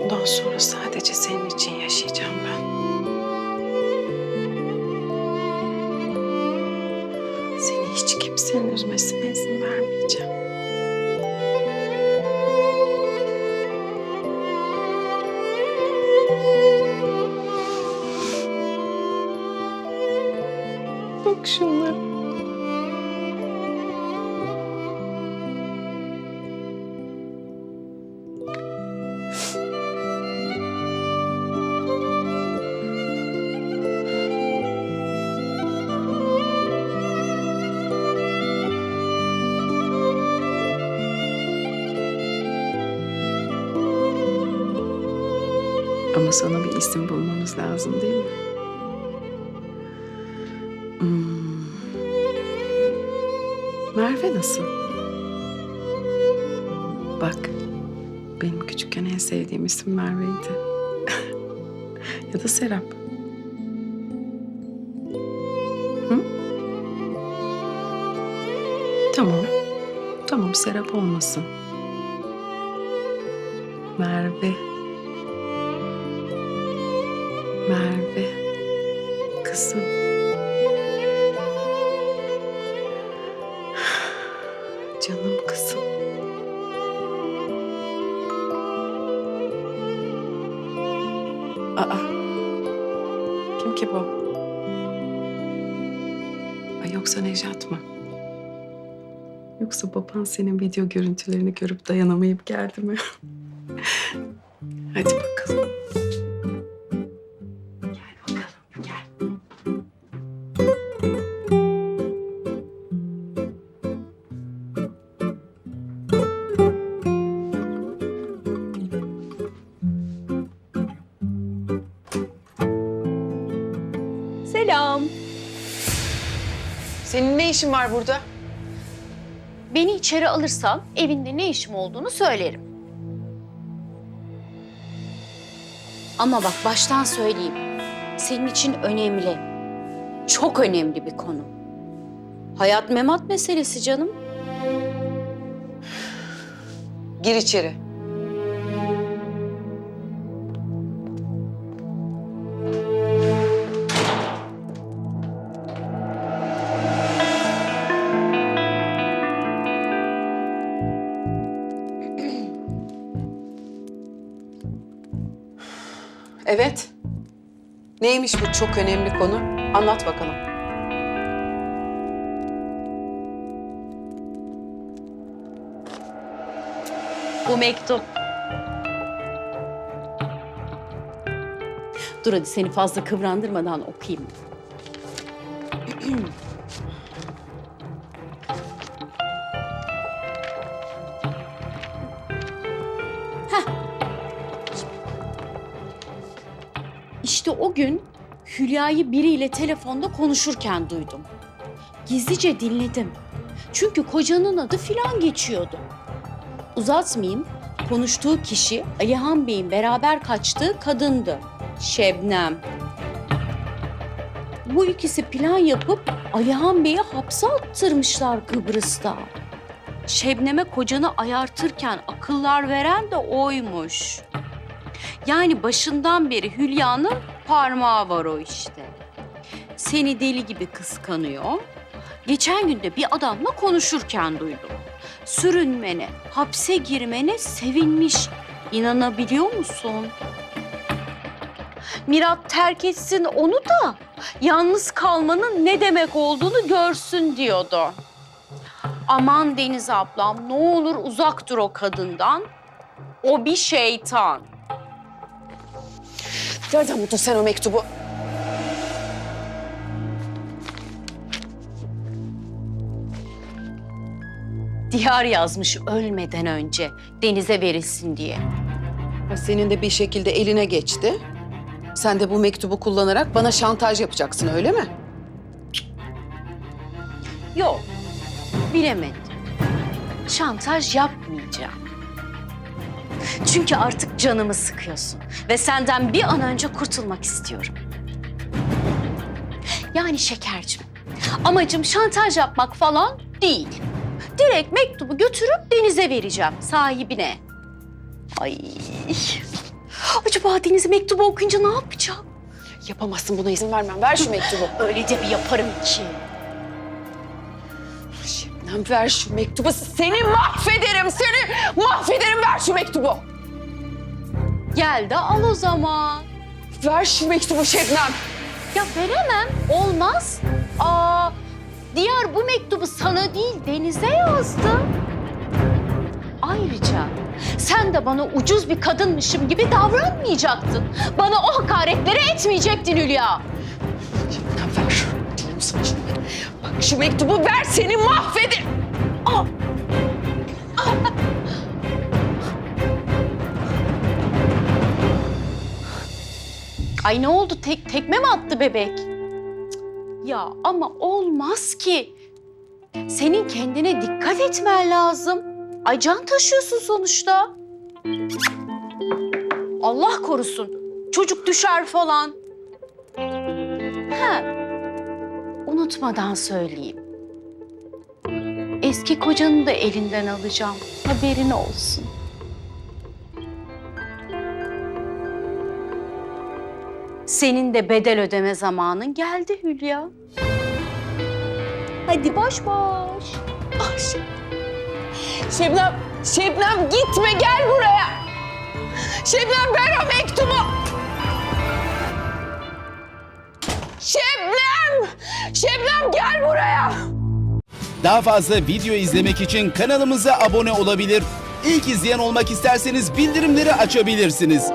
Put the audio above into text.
Bundan sonra sadece senin için yaşayacağım ben. Seni hiç kimsenin üzmesine izin vermeyeceğim. Bak şunlara. Ama sana bir isim bulmamız lazım değil mi? Hmm. Merve nasıl? Bak, benim küçükken en sevdiğim isim Merve'ydi. ya da Serap. Hı? Tamam. Tamam, Serap olmasın. Merve. Merve. Kızım. Canım kızım. Aa. Kim ki bu? Ay yoksa Nejat mı? Yoksa baban senin video görüntülerini görüp dayanamayıp geldi mi? Hadi bakalım. Senin ne işin var burada? Beni içeri alırsan evinde ne işim olduğunu söylerim. Ama bak baştan söyleyeyim. Senin için önemli. Çok önemli bir konu. Hayat memat meselesi canım. Gir içeri. Evet. Neymiş bu çok önemli konu? Anlat bakalım. Bu mektup. Dur hadi seni fazla kıvrandırmadan okuyayım. Heh. İşte o gün Hülya'yı biriyle telefonda konuşurken duydum. Gizlice dinledim. Çünkü kocanın adı filan geçiyordu. Uzatmayayım. Konuştuğu kişi Alihan Bey'in beraber kaçtığı kadındı. Şebnem. Bu ikisi plan yapıp Alihan Bey'i hapse attırmışlar Kıbrıs'ta. Şebnem'e kocanı ayartırken akıllar veren de oymuş. Yani başından beri Hülya'nın parmağı var o işte. Seni deli gibi kıskanıyor. Geçen gün de bir adamla konuşurken duydum sürünmene, hapse girmene sevinmiş. İnanabiliyor musun? Mirat terk etsin onu da yalnız kalmanın ne demek olduğunu görsün diyordu. Aman Deniz ablam ne olur uzak dur o kadından. O bir şeytan. Nereden buldun sen o mektubu? Diyar yazmış ölmeden önce denize verilsin diye. Senin de bir şekilde eline geçti. Sen de bu mektubu kullanarak bana şantaj yapacaksın öyle mi? Yok, bilemedim. Şantaj yapmayacağım. Çünkü artık canımı sıkıyorsun ve senden bir an önce kurtulmak istiyorum. Yani şekercim, amacım şantaj yapmak falan değil. direkt mektubu götürüp Deniz'e vereceğim sahibine. Ay. Acaba Deniz mektubu okuyunca ne yapacak? Yapamazsın buna izin vermem. Ver şu mektubu. Öyle de bir yaparım ki. Şebnem ver şu mektubu. Seni mahvederim seni. Mahvederim ver şu mektubu. Gel de al o zaman. Ver şu mektubu Şebnem. Ya veremem. Olmaz. Aa, Diyar bu mektubu sana değil Deniz'e yazdı. Ayrıca sen de bana ucuz bir kadınmışım gibi davranmayacaktın. Bana o hakaretleri etmeyecektin Hülya. Şebnem ver. Sana şimdi. Bak şu mektubu ver seni mahvederim. Ay ne oldu? Tek, tekme mi attı bebek? Ya ama olmaz ki. Senin kendine dikkat etmen lazım. Ay can taşıyorsun sonuçta. Allah korusun. Çocuk düşer falan. Ha. Unutmadan söyleyeyim. Eski kocanı da elinden alacağım. Haberin olsun. Senin de bedel ödeme zamanın geldi Hülya. Hadi baş baş. Ah Şebnem. Şebnem, gitme gel buraya. Şebnem ver o mektubu. Şebnem! Şebnem gel buraya. Daha fazla video izlemek için kanalımıza abone olabilir. İlk izleyen olmak isterseniz bildirimleri açabilirsiniz.